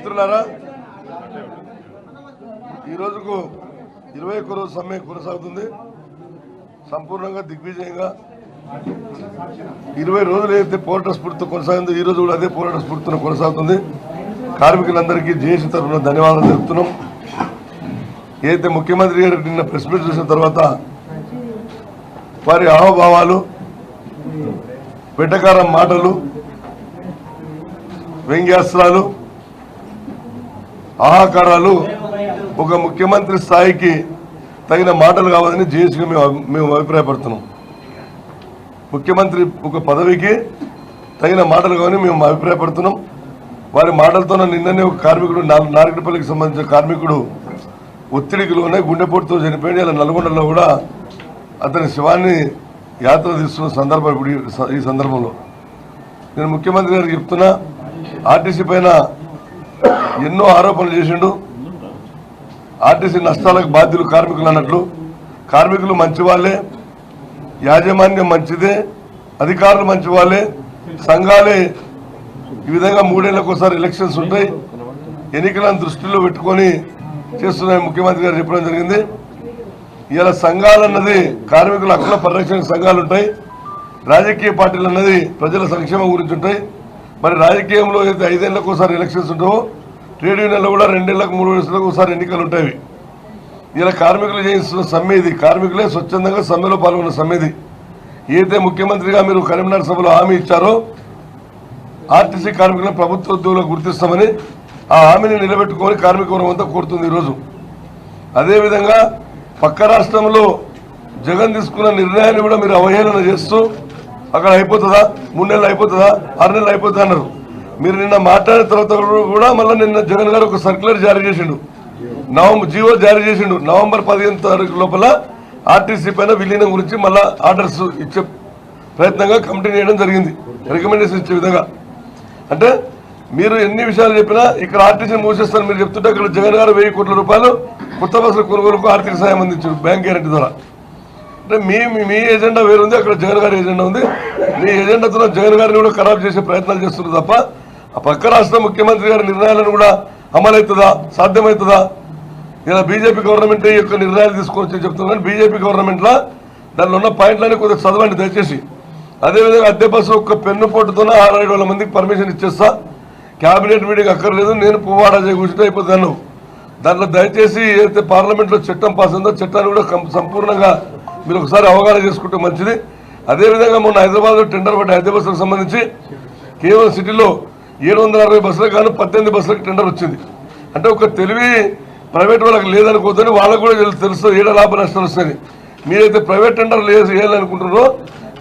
మిత్రులారా ఈరోజుకు ఇరవై ఒక్క రోజు సమ్మె కొనసాగుతుంది. సంపూర్ణంగా దిగ్విజయంగా ఇరవై రోజులు అయితే పోరాట స్ఫూర్తితో కొనసాగిందో ఈ రోజు కూడా అదే పోరాట స్ఫూర్తితో కొనసాగుతుంది. కార్మికులందరికీ జేసీ తరఫున ధన్యవాదాలు తెలుపుతున్నాం. ఏదైతే ముఖ్యమంత్రి గారు నిన్న ప్రెస్ మీట్ చేసిన తర్వాత వారి హావభావాలు వెటకారం మాటలు వ్యంగ్యాస్త్రాలు ఆహాకారాలు ఒక ముఖ్యమంత్రి స్థాయికి తగిన మాటలు కావాలని జేసీగా మేము మేము అభిప్రాయపడుతున్నాం. ముఖ్యమంత్రి ఒక పదవికి తగిన మాటలు కావాలని మేము అభిప్రాయపడుతున్నాం. వారి మాటలతో నిన్ననే ఒక కార్మికుడు నార్- సంబంధించిన కార్మికుడు ఒత్తిడికి లోనే గుండెపోటుతో చనిపోయింది అలా నల్గొండలో కూడా అతని శివాన్ని యాత్ర తీసుకున్న సందర్భం ఇప్పుడు ఈ ఈ సందర్భంలో. నేను ముఖ్యమంత్రి గారికి చెప్తున్నా ఆర్టీసీ పైన ఎన్నో ఆరోపణలు చేసిండు. ఆర్టీసీ నష్టాలకు బాధ్యులు కార్మికులు అన్నట్లు. కార్మికులు మంచి వాళ్ళే యాజమాన్యం మంచిదే అధికారులు మంచి వాళ్ళే సంఘాలే ఈ విధంగా మూడేళ్ళకు ఒకసారి ఎలక్షన్స్ ఉంటాయి. ఎన్నికలను దృష్టిలో పెట్టుకొని చేస్తున్న ముఖ్యమంత్రి గారు చెప్పడం జరిగింది. ఇలా సంఘాలు అన్నది కార్మికుల హక్కుల పరిరక్షణ సంఘాలు ఉంటాయి. రాజకీయ పార్టీలు అన్నది ప్రజల సంక్షేమం గురించి ఉంటాయి. మరి రాజకీయంలో అయితే ఐదేళ్ళకు ఒకసారి ఎలక్షన్స్ ఉంటావో ట్రేడ్ యూనియన్లో కూడా రెండేళ్ళకు మూడు వేలకు ఒకసారి ఎన్నికలు ఉంటాయి. ఇలా కార్మికులు చేయిస్తున్న సమ్మె ఇది. కార్మికులే స్వచ్ఛందంగా సమ్మెలో పాల్గొన్న సమ్మె ఇది. ఏదైతే ముఖ్యమంత్రిగా మీరు కరీంనగర్ సభలో హామీ ఇచ్చారో ఆర్టీసీ కార్మికులను ప్రభుత్వ ఉద్యోగులకు గుర్తిస్తామని ఆ హామీని నిలబెట్టుకొని కార్మిక వర్గం అంతా కోరుతుంది ఈరోజు. అదేవిధంగా పక్క రాష్ట్రంలో జగన్ తీసుకున్న నిర్ణయాన్ని కూడా మీరు అవహేళన చేస్తూ అక్కడ అయిపోతుందా? మూడు నెలలు అయిపోతుందా? ఆరు నెలలు అయిపోతుందా అన్నారు. మీరు నిన్న మాట్లాడిన తర్వాత కూడా మళ్ళీ నిన్న జగన్ గారు ఒక సర్క్యులర్ జారీ చేసిండు. నవంబర్ జీవో జారీ చేసిండు. నవంబర్ పదిహేను తారీఖు లోపల ఆర్టీసీ పైన విలీనం గురించి మళ్ళా ఆర్డర్స్ ఇచ్చే ప్రయత్నంగా కమిటీ చేయడం జరిగింది. రికమెండేషన్ ఇచ్చే విధంగా. అంటే మీరు ఎన్ని విషయాలు చెప్పినా ఇక్కడ ఆర్టీసీని మూసేస్తారని మీరు చెప్తుంటే అక్కడ జగన్ గారు వెయ్యి కోట్ల రూపాయలు కొత్త బస్సుల కొనుగోలుకు ఆర్థిక సాయం అందించారు బ్యాంక్ గ్యారెంటీ ద్వారా. అంటే మీ మీ- మీ ఎజెండా వేరుంది అక్కడ జగన్ గారి ఎజెండా ఉంది. మీ ఎజెండాతో జగన్ గారిని కూడా ఖరాబ్ చేసే ప్రయత్నాలు చేస్తున్నారు తప్ప ఆ పక్క రాష్ట్ర ముఖ్యమంత్రి గారి నిర్ణయాలను కూడా అమలవుతుందా సాధ్యమవుతుందా? ఇలా బీజేపీ గవర్నమెంట్ ఈ యొక్క నిర్ణయాలు తీసుకొచ్చి చెప్తున్నారు. కానీ బీజేపీ గవర్నమెంట్లో దానిలో ఉన్న పాయింట్లన్నీ కొద్దిగా చదవండి దయచేసి. అదేవిధంగా అద్దె బస్సు ఒక్క పెన్ను పోటుతోనే ఆరు ఏడు వేల మందికి పర్మిషన్ ఇచ్చేస్తా. క్యాబినెట్ మీటింగ్ అక్కర్లేదు నేను పువ్వాడ కూర్చుంటే అయిపోతాను. దాంట్లో దయచేసి ఏదైతే పార్లమెంట్లో చట్టం పాస్ ఉందో చట్టాన్ని కూడా సంపూర్ణంగా మీరు ఒకసారి అవగాహన చేసుకుంటే మంచిది. అదేవిధంగా మొన్న హైదరాబాద్లో టెండర్ పడ్డ హైదరాబాద్ సంబంధించి కేవలం సిటీలో ఏడు వందల అరవై బస్సులకు కానీ పద్దెనిమిది బస్సులకు టెండర్ వచ్చింది. అంటే ఒక తెలివి ప్రైవేట్ వాళ్ళకి లేదనుకోవద్దని వాళ్ళకు కూడా తెలుసు- తెలుస్తుంది ఏడ లాభ నష్టాలు వస్తాయని. మీరైతే ప్రైవేట్ టెండర్ లేదు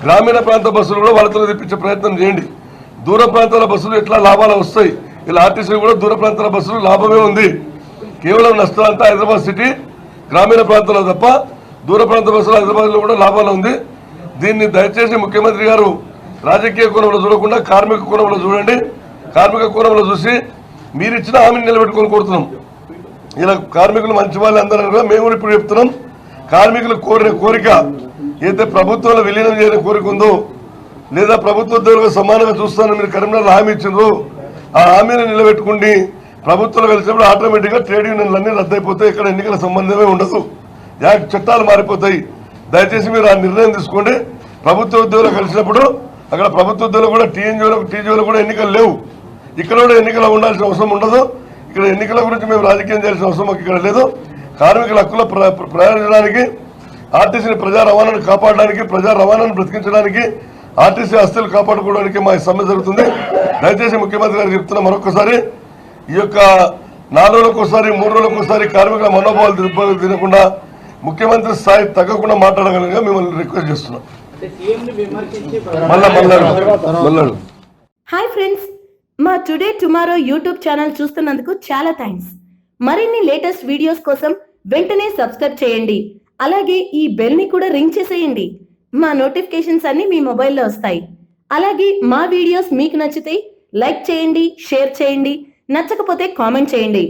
గ్రామీణ ప్రాంత బస్సులు కూడా వాళ్ళతో తెప్పించే ప్రయత్నం చేయండి. దూర ప్రాంతాల బస్సులు ఎట్లా లాభాలు వస్తాయి? ఇలా ఆర్టీసీ కూడా దూర ప్రాంతాల బస్సులు లాభమే ఉంది. కేవలం నష్టాలంతా హైదరాబాద్ సిటీ గ్రామీణ ప్రాంతాల్లో తప్ప దూర ప్రాంత బస్సులు హైదరాబాద్లో కూడా లాభాలు ఉంది. దీన్ని దయచేసి ముఖ్యమంత్రి గారు రాజకీయ కోణంలో చూడకుండా కార్మిక కోణంలో చూడండి. కార్మిక కోణంలో చూసి మీరు ఇచ్చిన హామీని నిలబెట్టుకొని కోరుతున్నాం. ఇలా కార్మికులు మంచి వాళ్ళు అందరూ కూడా మేము కూడా ఇప్పుడు చెప్తున్నాం. కార్మికులు కోరిన కోరిక ఏదైతే ప్రభుత్వంలో విలీనం చేయని కోరిక ఉందో లేదా ప్రభుత్వ ఉద్యోగులకు సమానంగా చూస్తానని మీరు కరీంనగర్ హామీ ఇచ్చిండ్రు ఆ హామీని నిలబెట్టుకుండి. ప్రభుత్వంలో కలిసినప్పుడు ఆటోమేటిక్గా ట్రేడ్ యూనియన్లన్నీ రద్దయిపోతే ఇక్కడ ఎన్నికల సంబంధమే ఉండదు. చట్టాలు మారిపోతాయి. దయచేసి మీరు ఆ నిర్ణయం తీసుకోండి. ప్రభుత్వ ఉద్యోగులు కలిసినప్పుడు అక్కడ ప్రభుత్వ ఉద్యోగులు కూడా టీఎన్జీలకు టీజీఓలకు కూడా ఎన్నికలు లేవు. ఇక్కడ కూడా ఎన్నికలు ఉండాల్సిన అవసరం ఉండదు. ఇక్కడ ఎన్నికల గురించి మేము రాజకీయం చేయాల్సిన అవసరం మాకు ఇక్కడ లేదు. కార్మికుల హక్కుల ప్ర- ప్రయోజనానికి ఆర్టీసీని ప్రజా రవాణాను కాపాడడానికి ప్రజా రవాణాను బ్రతికించడానికి ఆర్టీసీ ఆస్తులు కాపాడుకోవడానికి మా సమ్మె జరుగుతుంది. దయచేసి ముఖ్యమంత్రి గారు చెప్తున్నా మరొకసారి ఈ యొక్క నాలుగు రోజులకు ఒకసారి మూడు రోజులకు ఒకసారి కార్మికుల మనోభావాలు తినకుండా ముఖ్యమంత్రి స్థాయి తగ్గకుండా మాట్లాడగలగా మిమ్మల్ని రిక్వెస్ట్ చేస్తున్నాం. మళ్ళా మళ్ళాడు హాయ్ ఫ్రెండ్స్ మా టుడే టుమారో యూట్యూబ్ ఛానల్ చూస్తున్నందుకు చాలా థ్యాంక్స్ మరిన్ని లేటెస్ట్ వీడియోస్ కోసం వెంటనే సబ్స్క్రైబ్ చేయండి. అలాగే ఈ బెల్ని కూడా రింగ్ చేసేయండి. మా నోటిఫికేషన్స్ అన్ని మీ మొబైల్లో వస్తాయి. అలాగే మా వీడియోస్ మీకు నచ్చితే లైక్ చేయండి షేర్ చేయండి. నచ్చకపోతే కామెంట్ చేయండి.